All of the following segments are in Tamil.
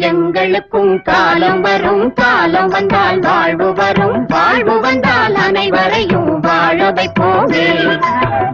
எங்களுக்கும் காலம் வரும் காலம் வந்தால் வாழ்வு வரும் வாழ்வு வந்தால் அனைவரையும் வாழ வைப்போமே.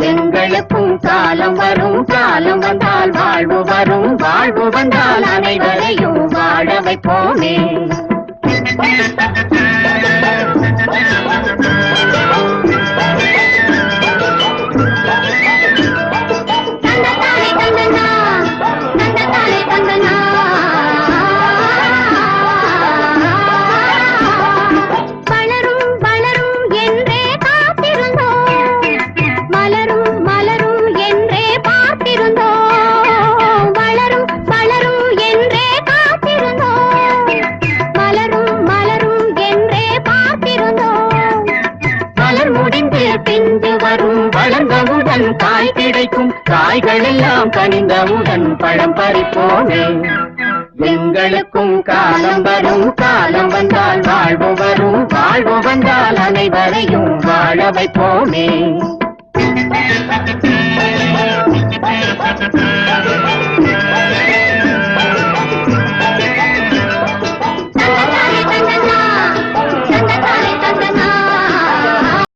எங்களுக்கும் காலம் வரும் காலம் வந்தால் வாழ்வு வரும் வாழ்வு வந்தால் அனைவரையும் வாழ வைப்போமே. தன் தாய் கிடைக்கும். காய்கள் எல்லாம் கனிந்தவுடன் பழம் பறிப்போமே. எங்களுக்கும் காலம் வரும். காலம் வந்தால் வாழ்வு வரும். வாழ்வு வந்தால் அனைவரையும் வாழ வைப்போமே.